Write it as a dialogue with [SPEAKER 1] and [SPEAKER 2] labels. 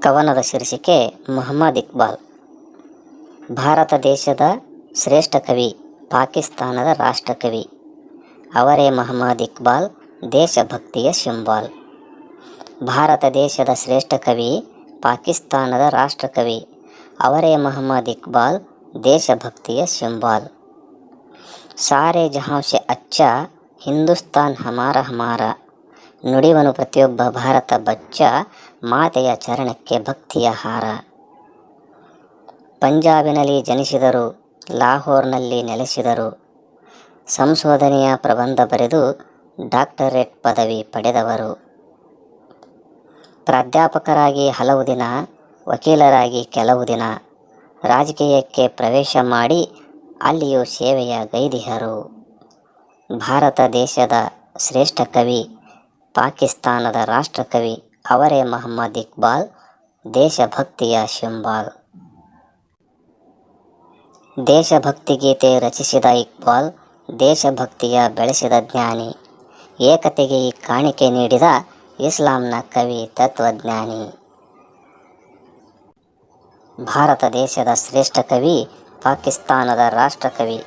[SPEAKER 1] ಕವನದ ಶೀರ್ಷಿಕೆ ಮೊಹಮ್ಮದ್ ಇಕ್ಬಾಲ್. ಭಾರತ ದೇಶದ ಶ್ರೇಷ್ಠ ಕವಿ, ಪಾಕಿಸ್ತಾನದ ರಾಷ್ಟ್ರಕವಿ ಅವರೇ ಮೊಹಮ್ಮದ್ ಇಕ್ಬಾಲ್, ದೇಶಭಕ್ತಿಯ ಶಿಂಬಾಲ್. ಭಾರತ ದೇಶದ ಶ್ರೇಷ್ಠ ಕವಿ, ಪಾಕಿಸ್ತಾನದ ರಾಷ್ಟ್ರಕವಿ ಅವರೇ ಮೊಹಮ್ಮದ್ ಇಕ್ಬಾಲ್, ದೇಶಭಕ್ತಿಯ ಶಿಂಬಾಲ್. ಸಾರೆ ಜಹಾಂ ಸೆ ಅಚ್ಚ, ಹಿಂದೂಸ್ತಾನ್ ಹಮಾರ ಹಮಾರ. ನುಡಿವನು ಪ್ರತಿಯೊಬ್ಬ ಭಾರತ ಬಚ್ಚ ಮಾತೆಯ ಚರಣಕ್ಕೆ ಭಕ್ತಿಯ ಹಾರ. ಪಂಜಾಬಿನಲ್ಲಿ ಜನಿಸಿದರು, ಲಾಹೋರ್ನಲ್ಲಿ ನೆಲೆಸಿದರು. ಸಂಶೋಧನೆಯ ಪ್ರಬಂಧ ಬರೆದು ಡಾಕ್ಟರೇಟ್ ಪದವಿ ಪಡೆದವರು. ಪ್ರಾಧ್ಯಾಪಕರಾಗಿ ಹಲವು ದಿನ, ವಕೀಲರಾಗಿ ಕೆಲವು ದಿನ, ರಾಜಕೀಯಕ್ಕೆ ಪ್ರವೇಶ ಮಾಡಿ ಅಲ್ಲಿಯೂ ಸೇವೆಯ ಗೈದಿಹರು ಭಾರತ ದೇಶದ ಶ್ರೇಷ್ಠ ಕವಿ, ಪಾಕಿಸ್ತಾನದ ರಾಷ್ಟ್ರಕವಿ ಅವರೇ ಮೊಹಮ್ಮದ್ ಇಕ್ಬಾಲ್, ದೇಶಭಕ್ತಿಯ ಶಿಂಬಾಲ್. ದೇಶಭಕ್ತಿ ಗೀತೆ ರಚಿಸಿದ ಇಕ್ಬಾಲ್, ದೇಶಭಕ್ತಿಯ ಬೆಳೆಸಿದ ಜ್ಞಾನಿ. ಏಕತೆಗೆ ಈ ಕಾಣಿಕೆ ನೀಡಿದ ಇಸ್ಲಾಂನ ಕವಿ, ತತ್ವಜ್ಞಾನಿ. ಭಾರತ ದೇಶದ ಶ್ರೇಷ್ಠ ಕವಿ, ಪಾಕಿಸ್ತಾನದ ರಾಷ್ಟ್ರಕವಿ.